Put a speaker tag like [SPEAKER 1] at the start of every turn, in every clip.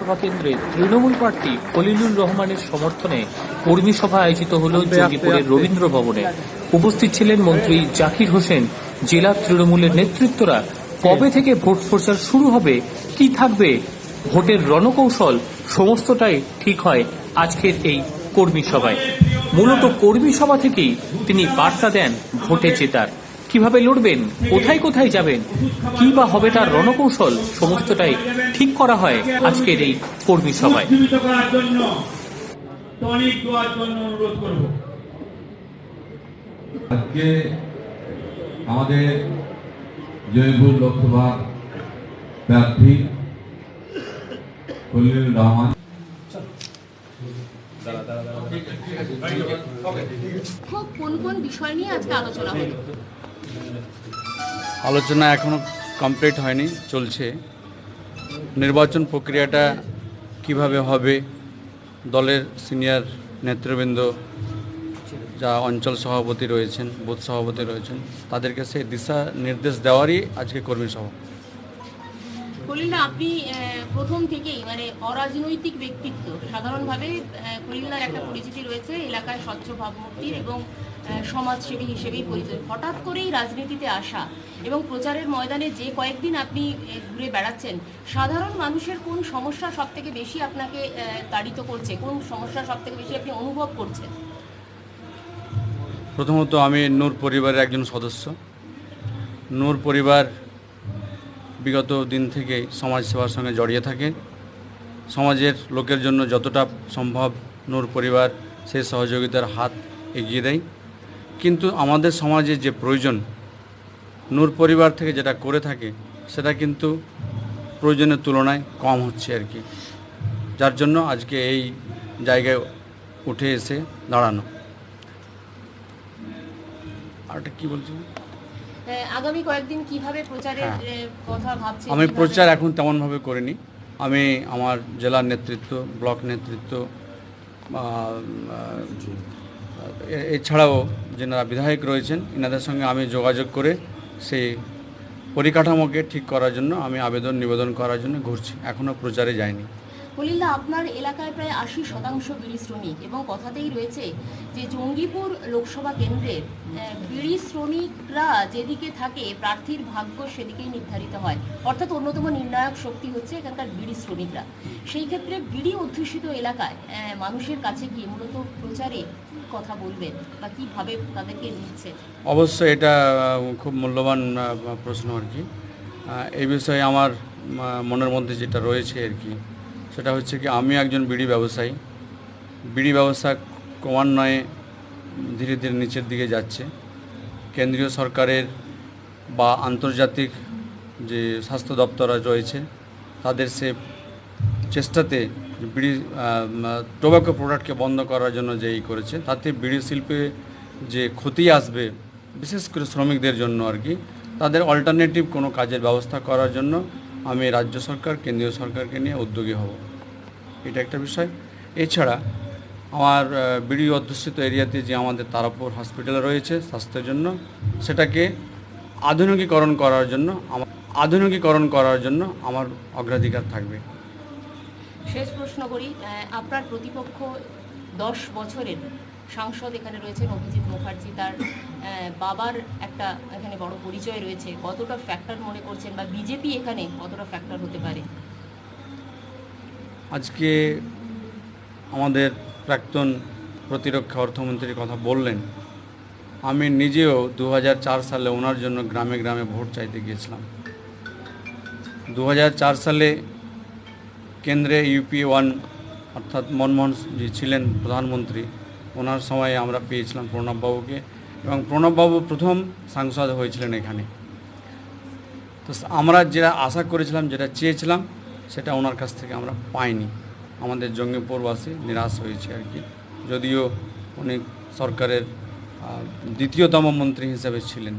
[SPEAKER 1] লোকসভা কেন্দ্রে তৃণমূল প্রার্থী খলিলুর রহমানের সমর্থনে কর্মী সভা আয়োজিত হল জঙ্গিপুরের রবীন্দ্র ভবনে। উপস্থিত ছিলেন মন্ত্রী জাকির হোসেন। জেলা তৃণমূলের নেতৃত্বরা। কবে থেকে ভোট প্রচার শুরু হবে? কি থাকবে? ভোটের রণকৌশল সমস্তটাই ঠিক হয় আজকের এই কর্মী সভায়। মূলত কর্মী সভা থেকেই তিনি বার্তা দেন ভোটে জেতার। কীভাবে লড়বেন কোথায় কোথায় যাবেন? কি বা হবে তার রণকৌশল? সমস্তটাই ঠিক করা হয় আজকের এই কর্মী সভায়।
[SPEAKER 2] আজকে আমাদের জয়পুর লোকসভা প্রার্থী রহমান
[SPEAKER 3] কোন কোন বিষয় নিয়ে আজকে আলোচনা হলো?
[SPEAKER 4] আলোচনা এখনও কমপ্লিট হয়নি, চলছে। নির্বাচন প্রক্রিয়াটা কীভাবে হবে? দলের সিনিয়র নেতৃবৃন্দ যা অঞ্চল সভাপতি রয়েছেন, বুথ সভাপতি রয়েছেন, তাদেরকে সেই দিশা নির্দেশ দেওয়ারই আজকে কর্মী সভা।
[SPEAKER 3] খলিল্লা আপনি প্রথম থেকেই মানে অরাজনৈতিক ব্যক্তিত্ব। সাধারণভাবে আহ, একটা পরিচিতি রয়েছে এলাকায় স্বচ্ছ ভাবমূর্তির এবং সমাজসেবী হিসেবেই পরিচয় হঠাৎ করেই রাজনীতিতে আসা এবং প্রচারের ময়দানে যে কয়েকদিন আপনি ঘুরে বেড়াচ্ছেন সাধারণ মানুষের কোন সমস্যা সব থেকে বেশি আপনাকে তাড়িত করছে? কোন সমস্যা সব থেকে বেশি আপনি অনুভব করছেন?
[SPEAKER 4] প্রথমত আমি নূর পরিবারের একজন সদস্য। নূর পরিবার বিগত দিন থেকেই সমাজ সেবার সঙ্গে জড়িয়ে থাকে। সমাজের লোকের জন্য যতটা সম্ভব নূর পরিবার সেই সহযোগিতার হাত এগিয়ে দেয়। কিন্তু আমাদের সমাজে যে প্রয়োজন, নূর পরিবার থেকে যেটা করে থাকে, সেটা কিন্তু প্রয়োজনের তুলনায় কম হচ্ছে আর কি। যার জন্য আজকে এই জায়গায় উঠে এসে দাঁড়ানো। আরটা কি বলছি?
[SPEAKER 3] আগামী কয়েকদিন কীভাবে প্রচারের
[SPEAKER 4] হ্যাঁ।
[SPEAKER 3] কথা ভাবছেন
[SPEAKER 4] আমি প্রচার এখন তেমনভাবে করিনি। আমি আমার জেলার নেতৃত্ব ব্লক নেতৃত্ব এছাড়াও যেনারা বিধায়ক রয়েছেন এনাদের সঙ্গে আমি যোগাযোগ করে সেই পরিকাঠামোকে ঠিক করার জন্য আমি আবেদন নিবেদন করার জন্য ঘুরছি। এখনও প্রচারে যাইনি।
[SPEAKER 3] হলিল্লা আপনার এলাকায় প্রায় আশি শতাংশ বিড়ি শ্রমিক এবং কথাতেই রয়েছে যে জঙ্গিপুর লোকসভা কেন্দ্রের বিড়ি শ্রমিকরা যেদিকে থাকে, প্রার্থীর ভাগ্য সেদিকেই নির্ধারিত হয়। অর্থাৎ অন্যতম নির্ণায়ক শক্তি হচ্ছে এখানকার বিড়ি শ্রমিকরা। সেই ক্ষেত্রে বিড়ি অধ্যুষিত এলাকায় মানুষের কাছে গিয়ে মূলত প্রচারে কথা বলবেন বা কীভাবে তাদেরকে নিচ্ছে?
[SPEAKER 4] অবশ্যই এটা খুব মূল্যবান প্রশ্ন আর কি। এই বিষয়ে আমার মনের মধ্যে যেটা রয়েছে আর কি সেটা হচ্ছে কি আমি একজন বিড়ি ব্যবসায়ী। বিড়ি ব্যবসা ক্রমান্বয়ে ধীরে ধীরে নিচের দিকে যাচ্ছে। কেন্দ্রীয় সরকারের বা আন্তর্জাতিক যে স্বাস্থ্য দপ্তর রয়েছে, তাদের সে চেষ্টাতে বিড়ি টোবাকো প্রোডাক্টকে বন্ধ করার জন্য যে এই করেছে, তাতে বিড়ি শিল্পে যে ক্ষতি আসবে, বিশেষ করে শ্রমিকদের জন্য আর কি, তাদের অল্টারনেটিভ কোনো কাজের ব্যবস্থা করার জন্য আমি রাজ্য সরকার, কেন্দ্রীয় সরকারকে নিয়ে উদ্যোগী হব। এটা একটা বিষয়। এছাড়া আমার বিড়ি অধ্যুষিত এরিয়াতে যে আমাদের তারাপুর হসপিটাল রয়েছে স্বাস্থ্যের জন্য, সেটাকে আধুনিকীকরণ করার জন্য আমার আধুনিকীকরণ করার জন্য আমার অগ্রাধিকার থাকবে।
[SPEAKER 3] শেষ প্রশ্ন করি আপনার প্রতিপক্ষ দশ বছরের সাংসদ এখানে রয়েছেন অভিজিৎ মুখার্জি। তার বাবার একটা এখানে বড় পরিচয় রয়েছে। কতটা ফ্যাক্টর মনে করছেন বা বিজেপি এখানে কতটা ফ্যাক্টর হতে পারে?
[SPEAKER 4] আজকে আমাদের প্রাক্তন প্রতিরক্ষা অর্থমন্ত্রীর কথা বললেন। আমি নিজেও দু হাজার চার সালে ওনার জন্য গ্রামে গ্রামে ভোট চাইতে গিয়েছিলাম। দু হাজার চার সালে কেন্দ্রে ইউপি ওয়ান অর্থাৎ মনমোহন জি ছিলেন প্রধানমন্ত্রী। ওনার সময় আমরা পেয়েছিলাম প্রণববাবুকে এবং প্রণববাবু প্রথম সাংসদ হয়েছিলেন এখানে। তো আমরা যেটা আশা করেছিলাম, যেটা চেয়েছিলাম, সেটা ওনার কাছ থেকে আমরা পাইনি। আমাদের জঙ্গিপুরবাসী নিরাশ হয়েছে আর কি। যদিও উনি সরকারের দ্বিতীয়তম মন্ত্রী হিসেবে ছিলেন।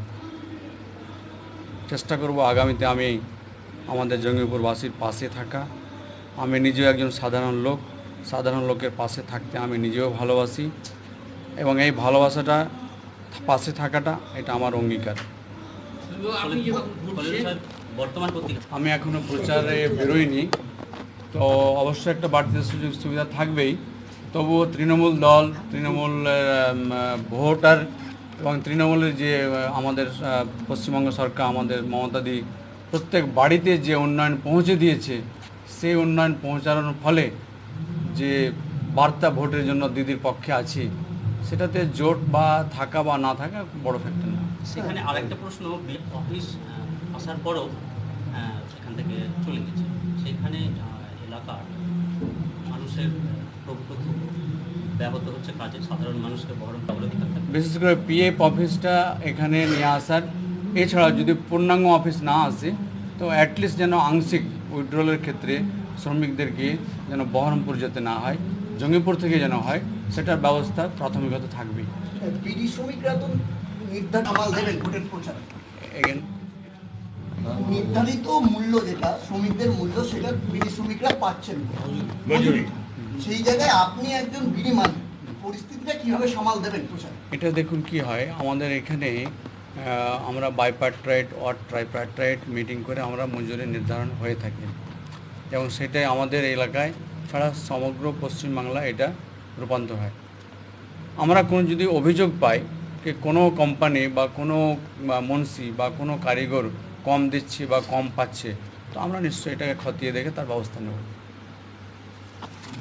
[SPEAKER 4] চেষ্টা করব আগামীতে আমি আমাদের জঙ্গিপুরবাসীর পাশে থাকা। আমি নিজেও একজন সাধারণ লোক। সাধারণ লোকের পাশে থাকতে আমি নিজেও ভালোবাসি এবং এই ভালোবাসাটা পাশে থাকাটা এটা আমার অঙ্গীকার। আমি এখনও প্রচারে বেরোইনি তো অবশ্যই একটা বাড়তি সুযোগ সুবিধা থাকবেই। তবুও তৃণমূল দল তৃণমূলের উম, ভোটার এবং তৃণমূলের যে আমাদের পশ্চিমবঙ্গ সরকার আমাদের মমতাদি প্রত্যেক বাড়িতে যে উন্নয়ন পৌঁছে দিয়েছে সেই উন্নয়ন পৌঁছানোর ফলে যে বার্তা ভোটের জন্য দিদির পক্ষে আছি সেটাতে জোট বা থাকা বা না থাকা বড় ফ্যাক্টর না।
[SPEAKER 5] সেখানে আরেকটা প্রশ্ন অফিস আসার পরেও এখান থেকে চলে গেছে। সেখানে এলাকার মানুষের প্রভূত ব্যাহত হচ্ছে কাজে সাধারণ মানুষকে
[SPEAKER 4] বিশেষ করে পিএফ অফিসটা এখানে নিয়ে আসার এছাড়া যদি পূর্ণাঙ্গ অফিস না আসে তো অ্যাটলিস্ট যেন আংশিক উইথড্রলের ক্ষেত্রে শ্রমিকদেরকে যেন বহরমপুর যেতে না হয় জঙ্গিপুর থেকে যেন হয় সেটার ব্যবস্থা প্রাথমিকত থাকবেই।
[SPEAKER 6] বিডি শ্রমিকরা তো নির্ধারিত দেবেন মূল্য যেটা শ্রমিকদের মূল্য সেটা বিডি শ্রমিকরা পাচ্ছেন। সেই জায়গায় আপনি একজন বিডি মান পরিস্থিতিটা কীভাবে সামাল দেবেন প্রচারে?
[SPEAKER 4] এটা দেখুন কি হয় আমাদের এখানে আমরা বাইপার্ট্রাইট অর ট্রাইপার্ট্রাইট মিটিং করে আমরা মজুরি নির্ধারণ হয়ে থাকে। এবং সেটাই আমাদের এলাকায় ছাড়া সমগ্র পশ্চিমবাংলা এটা রূপান্তর হয়। আমরা কোনো যদি অভিযোগ পাই যে কোনো কোম্পানি বা কোনো মনসি বা কোনো কারিগর কম দিচ্ছে বা কম পাচ্ছে, তো আমরা নিশ্চয়ই এটাকে খতিয়ে দেখে তার ব্যবস্থা নেব।